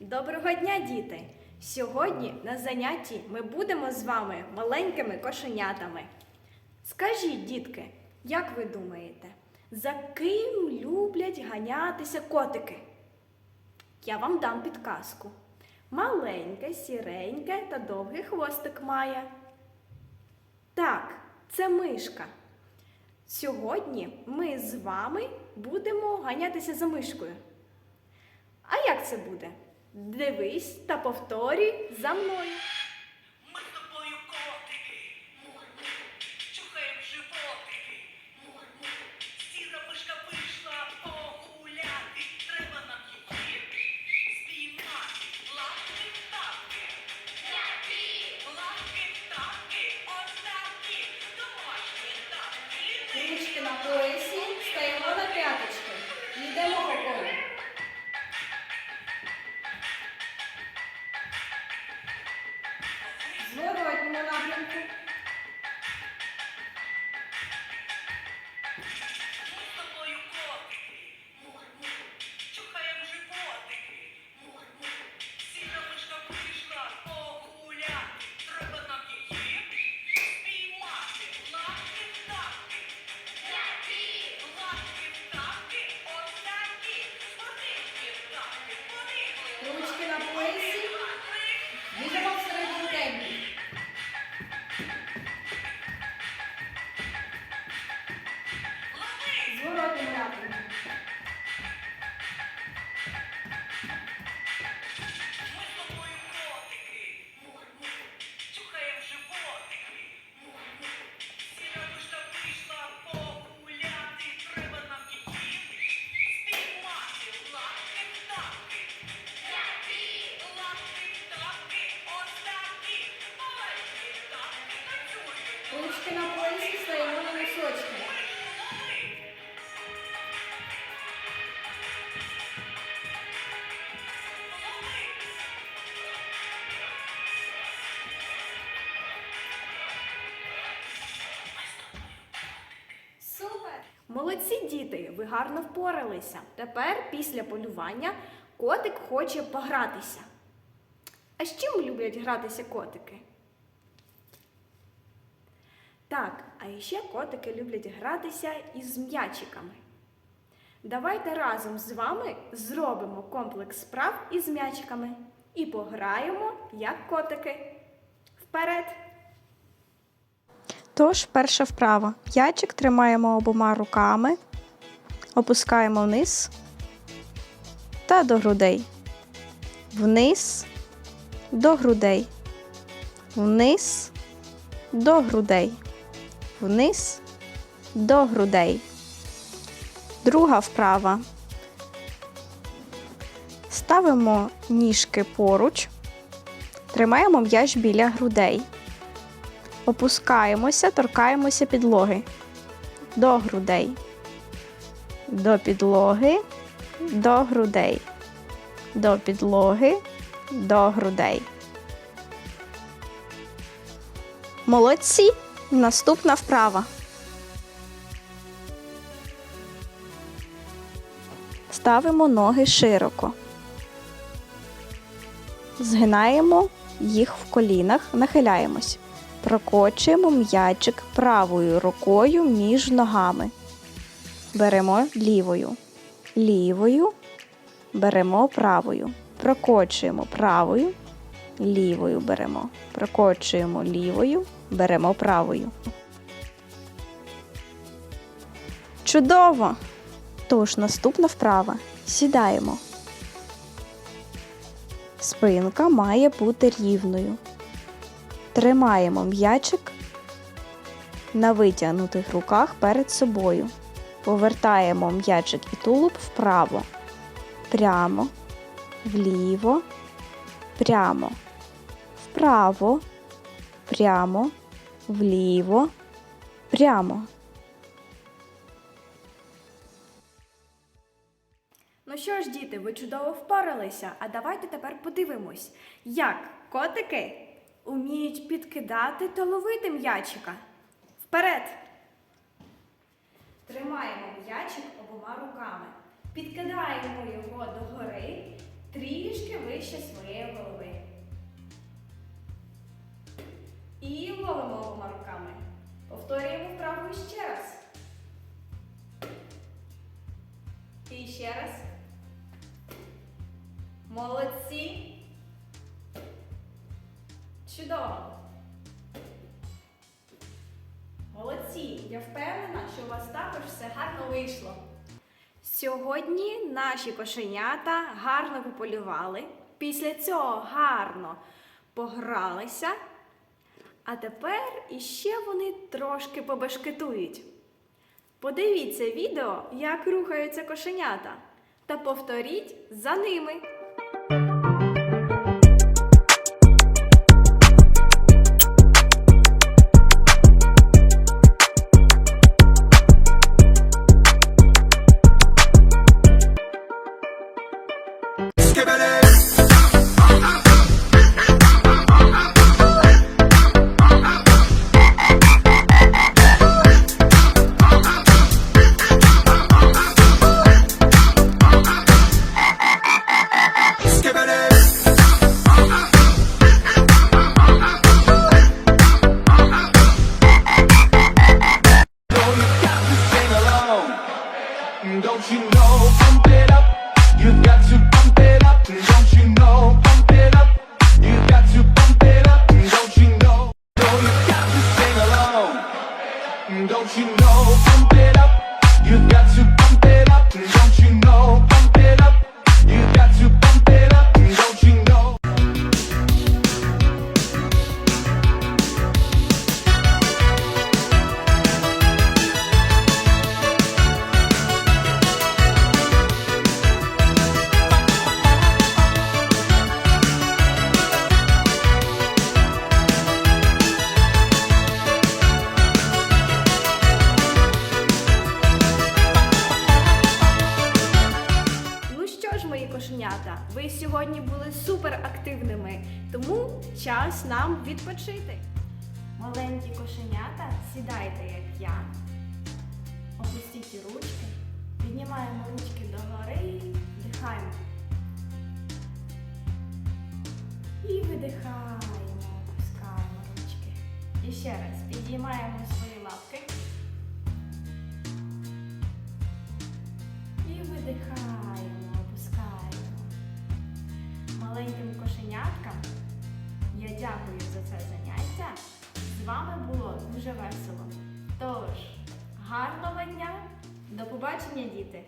Доброго дня, діти! Сьогодні на занятті ми будемо з вами маленькими кошенятами. Скажіть, дітки, як ви думаєте, за ким люблять ганятися котики? Я вам дам підказку. Маленьке, сіреньке та довгий хвостик має. Так, це мишка. Сьогодні ми з вами будемо ганятися за мишкою. А як це буде? Дивись та повторюй за мною. Thank you. Молодці діти, ви гарно впоралися. Тепер, після полювання, котик хоче погратися. А з чим люблять гратися котики? Так, а ще котики люблять гратися із м'ячиками. Давайте разом з вами зробимо комплекс справ із м'ячиками і пограємо як котики. Вперед! Тож, перша вправа. М'ячик тримаємо обома руками, опускаємо вниз та до грудей. Вниз, до грудей. Вниз, до грудей. Вниз, до грудей. Друга вправа. Ставимо ніжки поруч, тримаємо м'яч біля грудей. Опускаємося, торкаємося підлоги. До грудей. До підлоги. До грудей. До підлоги. До грудей. Молодці. Наступна вправа. Ставимо ноги широко. Згинаємо їх в колінах, нахиляємось. Прокочуємо м'ячик правою рукою між ногами. Беремо лівою. Лівою беремо правою. Прокочуємо правою. Лівою беремо. Прокочуємо лівою, беремо правою. Чудово! Тож наступна вправа. Сідаємо. Спинка має бути рівною. Тримаємо м'ячик на витягнутих руках перед собою. Повертаємо м'ячик і тулуб вправо, прямо, вліво, прямо, вправо, прямо, вліво, прямо. Ну що ж, діти, ви чудово впоралися. А давайте тепер подивимось, як котики уміють підкидати та ловити м'ячика. Вперед! Тримаємо м'ячик обома руками. Підкидаємо його догори, трішки вище своєї голови. І ловимо обома руками. Повторюємо вправу ще раз. І ще раз. Молодці. Чудово. Молодці. Я впевнена, що у вас також все гарно вийшло. Сьогодні наші кошенята гарно пополювали. Після цього гарно погралися. А тепер іще вони трошки побешкетують. Подивіться відео, як рухаються кошенята, та повторіть за ними. Кошенята, ви сьогодні були суперактивними, тому час нам відпочити. Маленькі кошенята, сідайте, як я. Опустіть ручки, піднімаємо ручки догори, вдихаємо. І видихаємо, опускаємо ручки. І ще раз підіймаємо свої гарного дня, до побачення, діти!